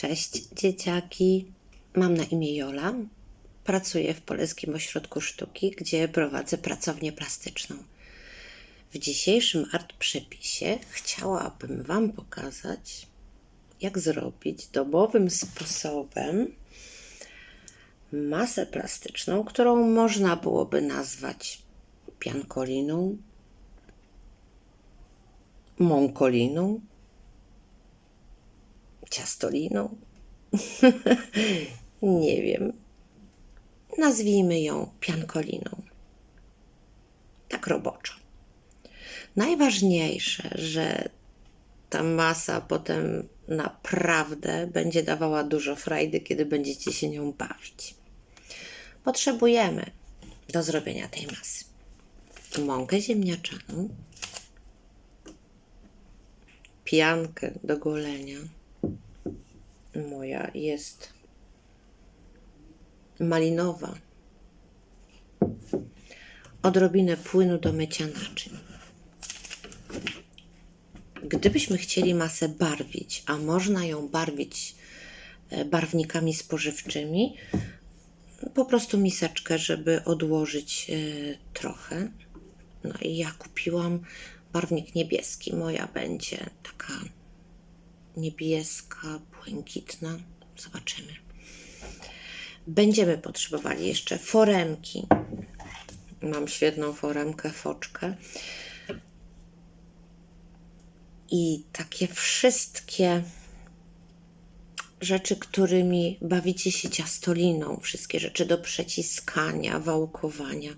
Cześć dzieciaki. Mam na imię Jola. Pracuję w Polskim Ośrodku Sztuki, gdzie prowadzę pracownię plastyczną. W dzisiejszym art przepisie chciałabym Wam pokazać, jak zrobić domowym sposobem masę plastyczną, którą można byłoby nazwać piankoliną, mąkoliną, ciastoliną. Nie wiem. Nazwijmy ją piankoliną. Tak roboczo. Najważniejsze, że ta masa potem naprawdę będzie dawała dużo frajdy, kiedy będziecie się nią bawić. Potrzebujemy do zrobienia tej masy mąkę ziemniaczaną, piankę do golenia. Moja jest malinowa. Odrobinę płynu do mycia naczyń. Gdybyśmy chcieli masę barwić, a można ją barwić e, barwnikami spożywczymi, po prostu miseczkę, żeby odłożyć e, trochę. No i ja kupiłam barwnik niebieski. Moja będzie taka niebieska, błękitna. Zobaczymy. Będziemy potrzebowali jeszcze foremki. Mam świetną foremkę, foczkę. I takie wszystkie rzeczy, którymi bawicie się ciastoliną, wszystkie rzeczy do przeciskania, wałkowania.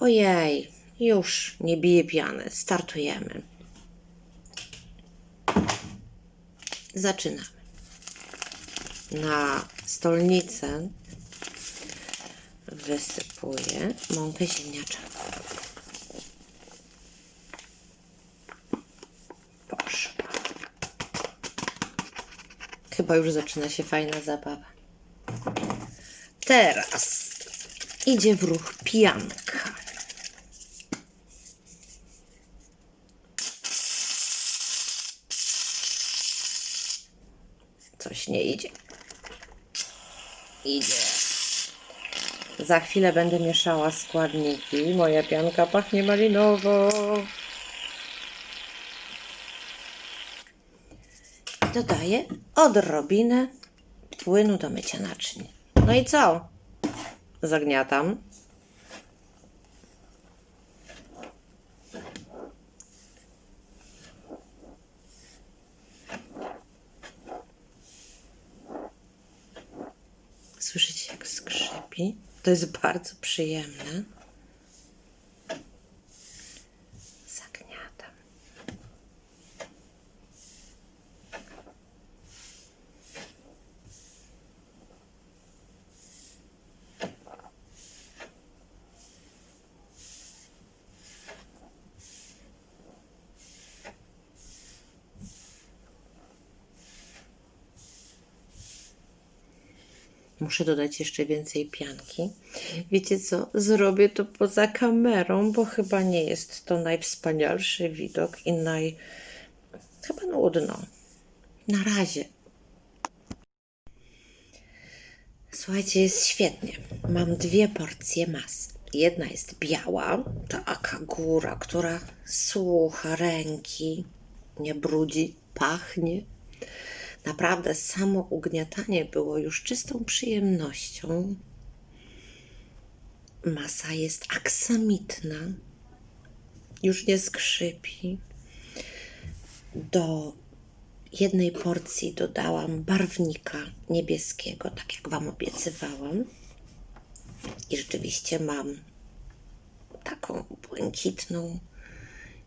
Ojej, już nie bije piany. Startujemy. Zaczynamy. Na stolnicę wysypuję mąkę ziemniaczaną. Poszła. Chyba już zaczyna się fajna zabawa. Teraz idzie w ruch pianka. Coś nie idzie. Idzie. Za chwilę będę mieszała składniki. Moja pianka pachnie malinowo. Dodaję odrobinę płynu do mycia naczyń. No i co? Zagniatam. Słyszycie, jak skrzypi? To jest bardzo przyjemne. Zagniatam. Muszę dodać jeszcze więcej pianki. Wiecie co? Zrobię to poza kamerą, bo chyba nie jest to najwspanialszy widok i naj. chyba nudno. Na razie. Słuchajcie, jest świetnie. Mam dwie porcje mas. Jedna jest biała, taka góra, która słucha ręki, nie brudzi, pachnie. Naprawdę samo ugniatanie było już czystą przyjemnością. Masa jest aksamitna, już nie skrzypi. Do jednej porcji dodałam barwnika niebieskiego, tak jak Wam obiecywałam. I rzeczywiście mam taką błękitną,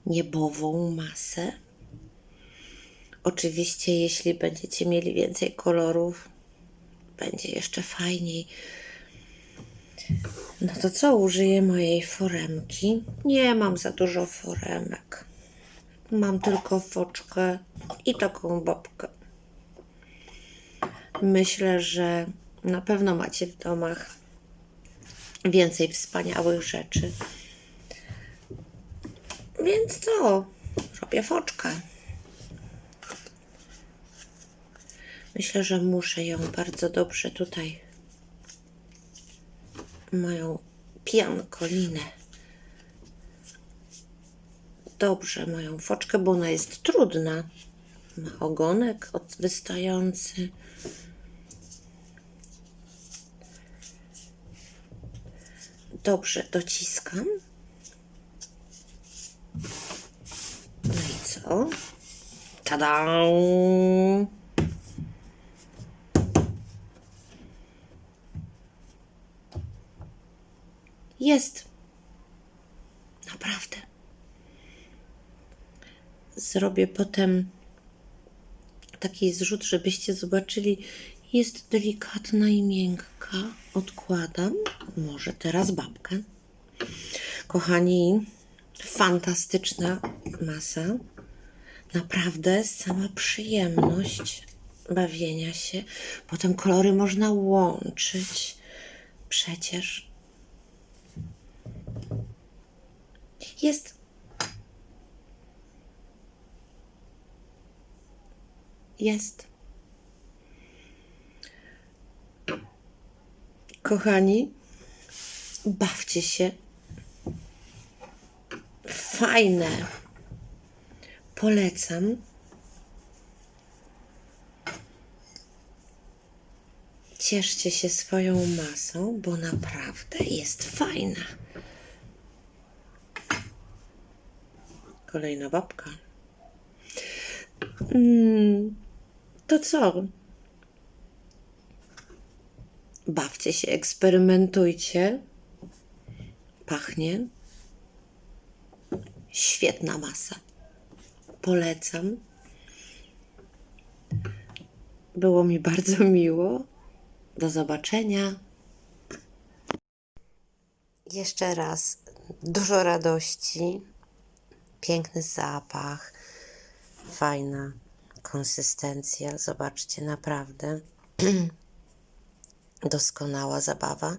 niebową masę. Oczywiście, jeśli będziecie mieli więcej kolorów, będzie jeszcze fajniej. No to co, użyję mojej foremki? Nie mam za dużo foremek. Mam tylko foczkę i taką bobkę. Myślę, że na pewno macie w domach więcej wspaniałych rzeczy. Więc co? Robię foczkę. Myślę, że muszę ją bardzo dobrze tutaj, moją piankolinę, dobrze moją foczkę, bo ona jest trudna. Ma ogonek wystający. Dobrze dociskam. No i co? Tada! Jest. Naprawdę. Zrobię potem taki zrzut, żebyście zobaczyli. Jest delikatna i miękka. Odkładam. Może teraz babkę. Kochani, fantastyczna masa. Naprawdę sama przyjemność bawienia się. Potem kolory można łączyć. Przecież jest. Jest. Kochani, bawcie się. Fajne. Polecam. Cieszcie się swoją masą, bo naprawdę jest fajna. Kolejna babka. Mm, to co? Bawcie się, eksperymentujcie. Pachnie. Świetna masa. Polecam. Było mi bardzo miło. Do zobaczenia. Jeszcze raz dużo radości, piękny zapach, fajna konsystencja. Zobaczcie, naprawdę doskonała zabawa,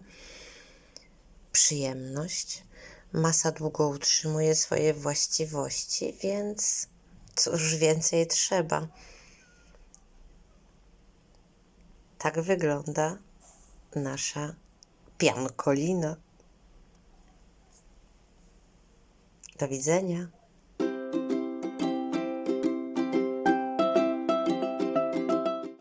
przyjemność. Masa długo utrzymuje swoje właściwości, więc cóż więcej trzeba. Tak wygląda nasza piankolina. Do widzenia.